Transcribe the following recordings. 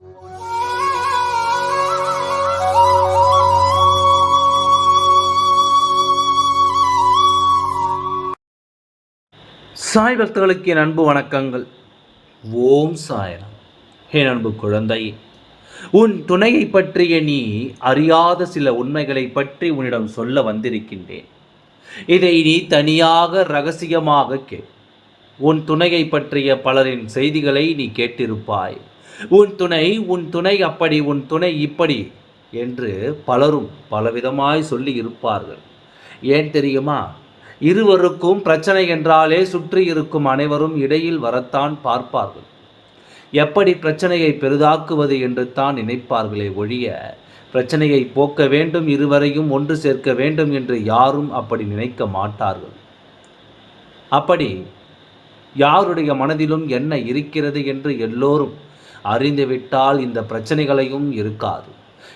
சாய் பக்தர்களுக்கு என் அன்பு வணக்கங்கள். ஓம் சாயரம். என் அன்பு குழந்தையே உன் துணையை பற்றிய நீ அறியாத சில உண்மைகளை பற்றி உன்னிடம் சொல்ல வந்திருக்கின்றேன். இதை நீ தனியாக ரகசியமாக கே உன் துணையை பற்றிய பலரின் செய்திகளை நீ கேட்டிருப்பாய். உன் துணை உன் துணை அப்படி உன் துணை இப்படி என்று பலரும் பலவிதமாய் சொல்லி இருப்பார்கள். ஏன் தெரியுமா? இருவருக்கும் பிரச்சனை என்றாலே சுற்றி இருக்கும் அனைவரும் இடையில் வரத்தான் பார்ப்பார்கள். எப்படி பிரச்சனையை பெரிதாக்குவது என்று தான் நினைப்பார்களே ஒழிய பிரச்சனையை போக்க வேண்டும் இருவரையும் ஒன்று சேர்க்க வேண்டும் என்று யாரும் அப்படி நினைக்க மாட்டார்கள். அப்படி யாருடைய மனதிலும் என்ன இருக்கிறது என்று எல்லோரும் அறிந்துவிட்டால் இந்த பிரச்சனைகளையும் இருக்காது.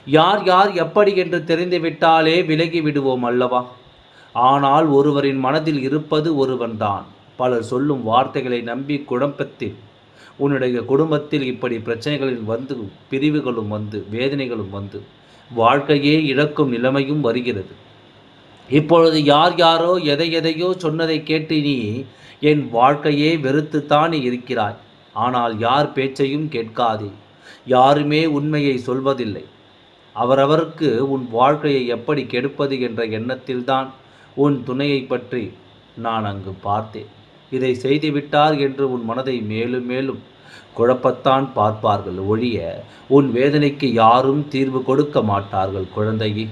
யார் யார் எப்படி என்று தெரிந்துவிட்டாலே விலகி விடுவோம் அல்லவா? ஆனால் ஒருவரின் மனதில் இருப்பது ஒருவன்தான். பலர் சொல்லும் வார்த்தைகளை நம்பி குழப்பத்தில் உன்னுடைய குடும்பத்தில் இப்படி பிரச்சனைகளில் வந்து பிரிவுகளும் வந்து வேதனைகளும் வந்து வாழ்க்கையே இழக்கும் நிலைமையும் வருகிறது. இப்பொழுது யார் யாரோ எதை எதையோ சொன்னதை கேட்டு நீ என் வாழ்க்கையே வெறுத்துத்தான் இருக்கிறாய். ஆனால் யார் பேச்சையும் கேட்காதே. யாருமே உண்மையை சொல்வதில்லை. அவரவருக்கு உன் வாழ்க்கையை எப்படி கெடுப்பது என்ற எண்ணத்தில்தான் உன் துணையை பற்றி நான் அங்கு பார்த்தேன். இதை செய்துவிட்டார் என்று உன் மனதை மேலும் மேலும் குழப்பத்தான் பார்ப்பார்கள் ஒழிய உன் வேதனைக்கு யாரும் தீர்வு கொடுக்க மாட்டார்கள் குழந்தையே.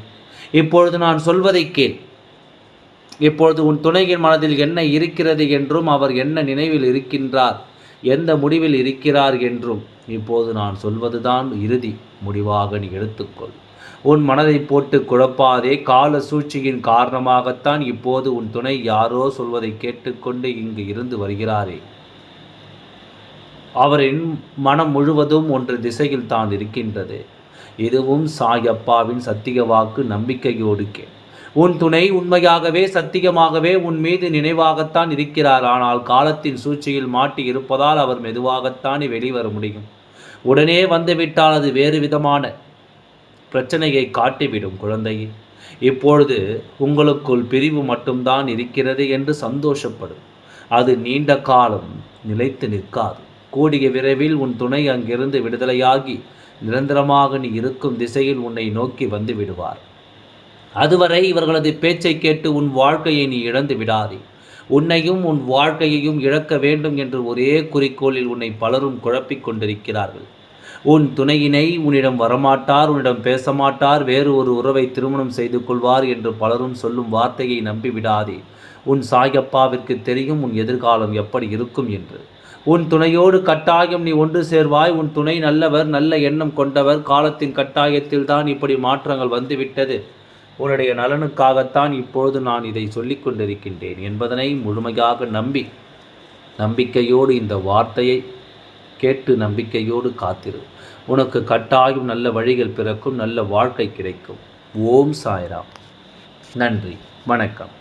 இப்பொழுது நான் சொல்வதை கேள். இப்பொழுது உன் துணையின் மனதில் என்ன இருக்கிறது என்றும் அவர் என்ன நினைவில் இருக்கின்றார்? எந்த முடிவில் இருக்கிறார் என்றும் இப்போது நான் சொல்வதுதான் இறுதி. முடிவாக நீ எடுத்துக்கொள். உன் மனதை போட்டு குழப்பாதே. கால சூழ்ச்சியின் காரணமாகத்தான் இப்போது உன் துணை யாரோ சொல்வதை கேட்டுக்கொண்டு இங்கு இருந்து வருகிறாரே. அவரின் மனம் முழுவதும் ஒன்று திசையில் தான் இருக்கின்றது. இதுவும் சாயப்பாவின் சத்திய வாக்கு நம்பிக்கையோடு கே உன் துணை உண்மையாகவே சத்தியமாகவே உன் மீது நினைவாகத்தான் இருக்கிறார். ஆனால் காலத்தின் சூழ்ச்சியில் மாட்டி இருப்பதால் அவர் மெதுவாகத்தானே வெளிவர முடியும். உடனே வந்துவிட்டால் அது வேறு விதமான பிரச்சனையை காட்டிவிடும் குழந்தையே. இப்பொழுது உங்களுக்குள் பிரிவு மட்டும்தான் இருக்கிறது என்று சந்தோஷப்படும். அது நீண்ட காலம் நிலைத்து நிற்காது. கூடிய விரைவில் உன் துணை அங்கிருந்து விடுதலையாகி நிரந்தரமாக நீ இருக்கும் திசையில் உன்னை நோக்கி வந்து விடுவார். அதுவரை இவர்களது பேச்சை கேட்டு உன் வாழ்க்கையை நீ இழந்து விடாதே. உன்னையும் உன் வாழ்க்கையையும் இழக்க வேண்டும் என்று ஒரே குறிக்கோளில் உன்னை பலரும் குழப்பிக் கொண்டிருக்கிறார்கள். உன் துணையினை உன்னிடம் வரமாட்டார் உன்னிடம் பேசமாட்டார் வேறு ஒரு உறவை திருமணம் செய்து கொள்வார் என்று பலரும் சொல்லும் வார்த்தையை நம்பிவிடாதே உன் சாயப்பாவிற்கு தெரியும் உன் எதிர்காலம் எப்படி இருக்கும் என்று. உன் துணையோடு கட்டாயம் நீ ஒன்று சேர்வாய் உன் துணை நல்லவர் நல்ல எண்ணம் கொண்டவர் காலத்தின் கட்டாயத்தில் தான் இப்படி மாற்றங்கள் வந்துவிட்டது. உன்னுடைய நலனுக்காகத்தான் இப்பொழுது நான் இதை சொல்லிக் கொண்டிருக்கின்றேன் என்பதனை முழுமையாக நம்பி நம்பிக்கையோடு இந்த வார்த்தையை கேட்டு நம்பிக்கையோடு காத்திரு. உனக்கு கட்டாயம் நல்ல வழிகள் பிறக்கும் நல்ல வாழ்க்கை கிடைக்கும். ஓம் சாய்ராம். நன்றி. வணக்கம்.